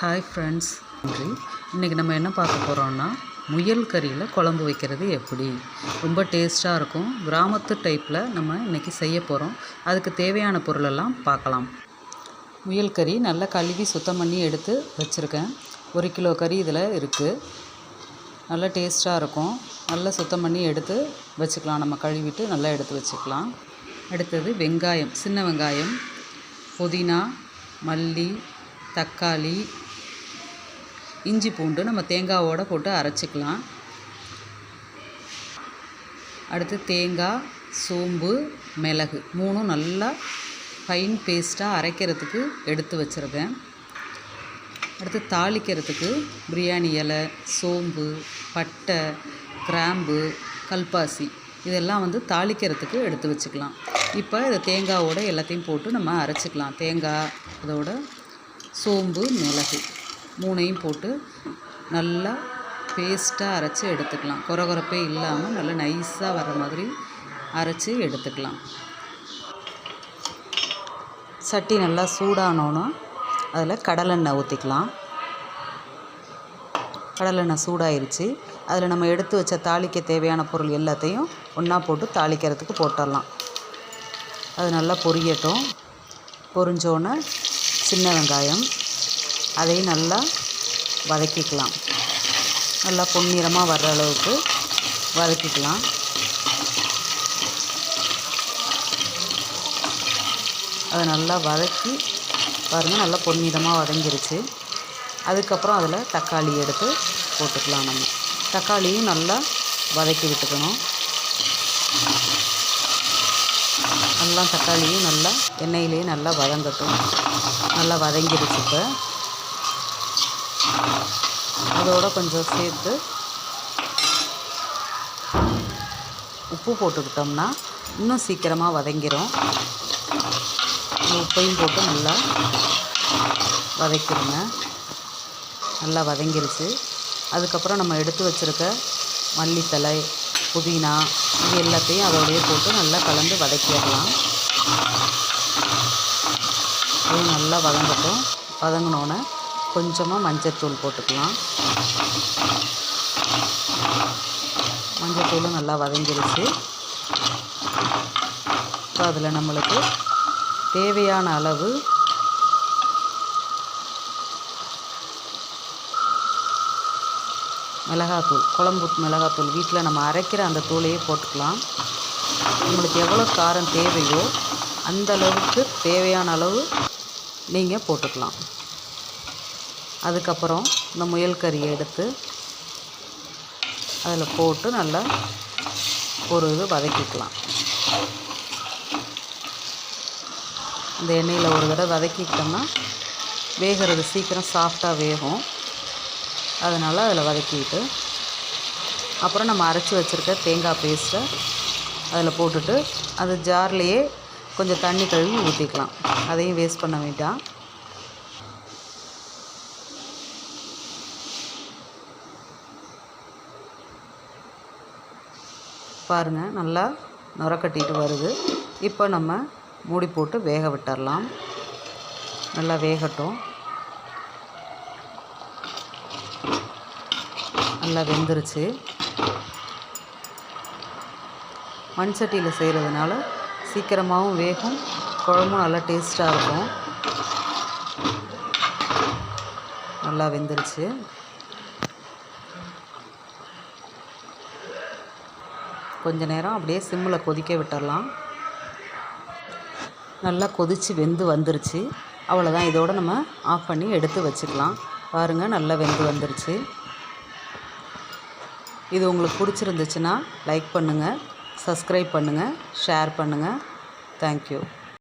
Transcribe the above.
Hi friends நன்றி. இன்றைக்கி நம்ம என்ன பார்க்க போகிறோம்னா முயல் கறியில் குழம்பு வைக்கிறது எப்படி? ரொம்ப டேஸ்ட்டாக இருக்கும். கிராமத்து டைப்பில் நம்ம இன்றைக்கி செய்ய போகிறோம் அதுக்கு தேவையான பொருளெல்லாம் பார்க்கலாம். முயல் கறி நல்லா கழுவி சுத்தம் பண்ணி எடுத்து வச்சுருக்கேன். ஒரு கிலோ கறி இதில் இருக்குது நல்லா டேஸ்ட்டாக இருக்கும். நல்லா சுத்தம் பண்ணி எடுத்து வச்சுக்கலாம். நம்ம கழுவிட்டு நல்லா எடுத்து வச்சுக்கலாம். அடுத்தது வெங்காயம் சின்ன வெங்காயம் புதினா மல்லி தக்காளி இஞ்சி பூண்டு நம்ம தேங்காவோடு போட்டு அரைச்சிக்கலாம். அடுத்து தேங்காய் சோம்பு மிளகு மூணும் நல்லா ஃபைன் பேஸ்ட்டாக அரைக்கிறதுக்கு எடுத்து வச்சுருக்கேன். அடுத்து தாளிக்கிறதுக்கு பிரியாணி இலை சோம்பு பட்டை கிராம்பு கல்பாசி. இதெல்லாம் வந்து தாளிக்கிறதுக்கு எடுத்து வச்சுக்கலாம். இப்போ இதை தேங்காவோட எல்லாத்தையும் போட்டு நம்ம அரைச்சிக்கலாம். தேங்காய் அதோட சோம்பு மிளகு மூணையும் போட்டு நல்லா பேஸ்ட்டாக அரைச்சி எடுத்துக்கலாம். குறகுறப்பே இல்லாமல் நல்லா நைஸாக வர மாதிரி அரைச்சி எடுத்துக்கலாம். சட்டி நல்லா சூடானோன்னா அதில் கடலெண்ணெய் ஊற்றிக்கலாம் கடலெண்ணெய் சூடாயிருச்சு. அதில் நம்ம எடுத்து வச்ச தாளிக்க தேவையான பொருள் எல்லாத்தையும் ஒன்றா போட்டு தாளிக்கிறதுக்கு போட்டுடலாம். அது நல்லா பொரியட்டும். பொரிஞ்சோன்னே சின்ன வெங்காயம். அதையும் நல்லா வதக்கிக்கலாம். நல்லா பொன்னிறமாக வர்ற அளவுக்கு வதக்கிக்கலாம். அதை நல்லா வதக்கி பாருங்கள் நல்லா பொன்னிறமாக வதங்கிருச்சு. அதுக்கப்புறம் அதில் தக்காளி எடுத்து போட்டுக்கலாம் நம்ம. தக்காளியும் நல்லா வதக்கி விட்டுக்கணும். நல்லா தக்காளியும் நல்லா எண்ணெயிலேயே நல்லா வதங்கட்டும். நல்லா வதங்கிடுச்சு இப்போ. அதோட கொஞ்சம் சேர்த்து உப்பு போட்டுக்கிட்டோம்னா இன்னும் சீக்கிரமாக வதங்கிடும் உப்பையும் போட்டு நல்லா வதக்கிடுங்க. நல்லா வதங்கிருச்சு. அதுக்கப்புறம் நம்ம எடுத்து வச்சுருக்க மல்லித்தலை புதினா இது எல்லாத்தையும் அதோடய போட்டு நல்லா கலந்து வதக்கிடலாம். அது நல்லா வதங்கட்டும். வதங்கினோன்னே கொஞ்சமாக மஞ்சத்தூள் போட்டுக்கலாம். மஞ்சத்தூளும் நல்லா வதங்கிருச்சு. இப்போ அதில் நம்மளுக்கு தேவையான அளவு மிளகாத்தூள் குழம்பு மிளகாத்தூள். வீட்டில் நம்ம அரைக்கிற அந்த தூளையே போட்டுக்கலாம். உங்களுக்கு எவ்வளோ காரம் தேவையோ அந்த அளவுக்கு தேவையான அளவு நீங்கள் போட்டுக்கலாம். அதுக்கப்புறம் இந்த முயல் கறியை எடுத்து அதில் போட்டு நல்லா ஒரு இது வதக்கிக்கலாம். இந்த எண்ணெயில் ஒரு தடவை வதக்கிக்கிட்டோம்னா வேகிறது சீக்கிரம் சாஃப்டாக வேகும். அதனால் அதில் வதக்கிட்டு அப்புறம் நம்ம அரைச்சி வச்சுருக்க தேங்காய் பேஸ்ட்டை அதில் போட்டுட்டு அது ஜார்லேயே கொஞ்சம் தண்ணி கழுவி ஊற்றிக்கலாம் அதையும் வேஸ்ட் பண்ண வேண்டாம். பாருங்கள் நல்லா நுரக்கட்டிட்டு வருது. இப்போ நம்ம மூடி போட்டு வேக விட்டுறலாம். நல்லா வேகட்டும். நல்லா வெந்துருச்சு. மண் சட்டியில் செய்கிறதுனால சீக்கிரமாகவும் வேகும். குழம்பும் நல்லா டேஸ்ட்டாக இருக்கும். நல்லா வெந்துருச்சு. கொஞ்ச நேரம் அப்படியே சிம்மில் கொதிக்க விட்டுடலாம் நல்லா கொதித்து வெந்து வந்துருச்சு. அவ்வளோதான் இதோடு நம்ம ஆஃப் பண்ணி எடுத்து வச்சுக்கலாம். பாருங்கள் நல்லா வெந்து வந்துருச்சு. இது உங்களுக்கு பிடிச்சிருந்துச்சுன்னா லைக் பண்ணுங்கள் சப்ஸ்கிரைப் பண்ணுங்கள் ஷேர் பண்ணுங்கள் தேங்க்யூ